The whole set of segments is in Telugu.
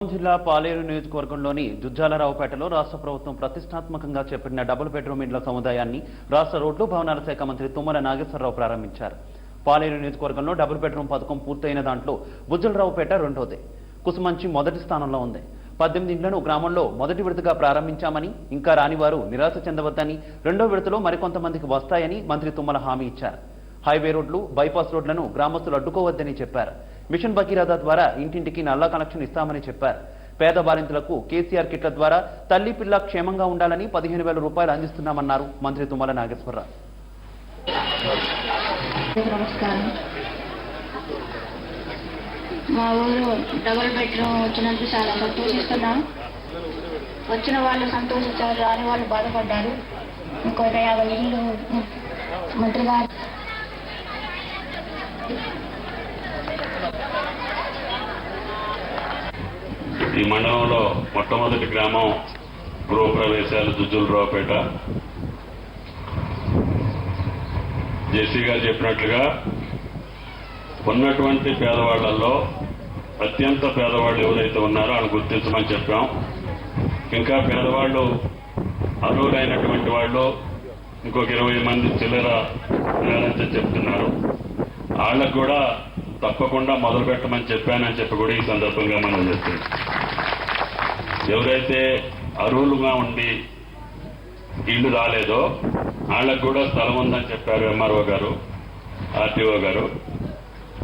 జిల్లా పాలేరు నియోజకవర్గంలోని జుజ్జాలరావుపేటలో రాష్ట్ర ప్రభుత్వం ప్రతిష్టాత్మకంగా చేపట్టిన డబుల్ బెడ్రూమ్ ఇండ్ల సముదాయాన్ని రాష్ట్ర రోడ్లు భవనాల శాఖ మంత్రి తుమ్మల నాగేశ్వరరావు ప్రారంభించారు. పాలేరు నియోజకవర్గంలో డబుల్ బెడ్రూమ్ పథకం పూర్తయిన దాంట్లో బుజ్జలరావుపేట రెండోది. కుసుమంచి మొదటి స్థానంలో ఉంది. పద్దెనిమిది ఇండ్లను గ్రామంలో మొదటి విడతగా ప్రారంభించామని ఇంకా రాని వారు నిరాశ చెందవద్దని రెండో విడతలో మరికొంతమందికి వస్తాయని మంత్రి తుమ్మల హామీ ఇచ్చారు. హైవే రోడ్లు బైపాస్ రోడ్లను గ్రామస్తులు అడ్డుకోవద్దని చెప్పారు. మిషన్ భగీరథ ద్వారా ఇంటింటికి నల్లా కనెక్షన్ ఇస్తామని చెప్పారు. పేద బాలింతలకు కేసీఆర్ కిట్ల ద్వారా తల్లి పిల్ల క్షేమంగా ఉండాలని పదిహేను వేల రూపాయలు అందిస్తున్నామన్నారు మంత్రి తుమ్మల నాగేశ్వరరావు. నమస్కారం. మా ఊరు డబుల్ బెడ్రూమ్ వచ్చినందుకు చాలా సంతోషిస్తున్నాం. వచ్చిన వాళ్ళు సంతోషించారు రాని వాళ్ళు బాధపడ్డారు. ఇంకో యాభై ఇళ్ళు మంత్రి గారు ఈ మండలంలో మొట్టమొదటి గ్రామం గృహప్రవేశాలు జుజ్జులరావుపేట జేసీ గారు చెప్పినట్లుగా ఉన్నటువంటి పేదవాళ్ళలో అత్యంత పేదవాళ్ళు ఎవరైతే ఉన్నారో అని గుర్తించమని చెప్పాం. ఇంకా పేదవాళ్ళు అర్హులైనటువంటి వాళ్ళు ఇంకొక ఇరవై మంది చిల్లర ఉన్నారని చెప్తున్నారు. వాళ్ళకు కూడా తప్పకుండా మొదలు పెట్టమని చెప్పానని చెప్పి కూడా ఈ సందర్భంగా మనం చెప్తుంది ఎవరైతే అర్హులుగా ఉండి ఇల్లు రాలేదో వాళ్ళకు కూడా స్థలం ఉందని చెప్పారు ఎంఆర్ఓ గారు ఆర్టీఓ గారు.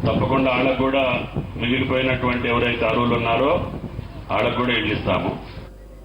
తప్పకుండా వాళ్ళకు కూడా మిగిలిపోయినటువంటి ఎవరైతే అర్హులు ఉన్నారో వాళ్ళకు కూడా ఇల్లు ఇస్తాము.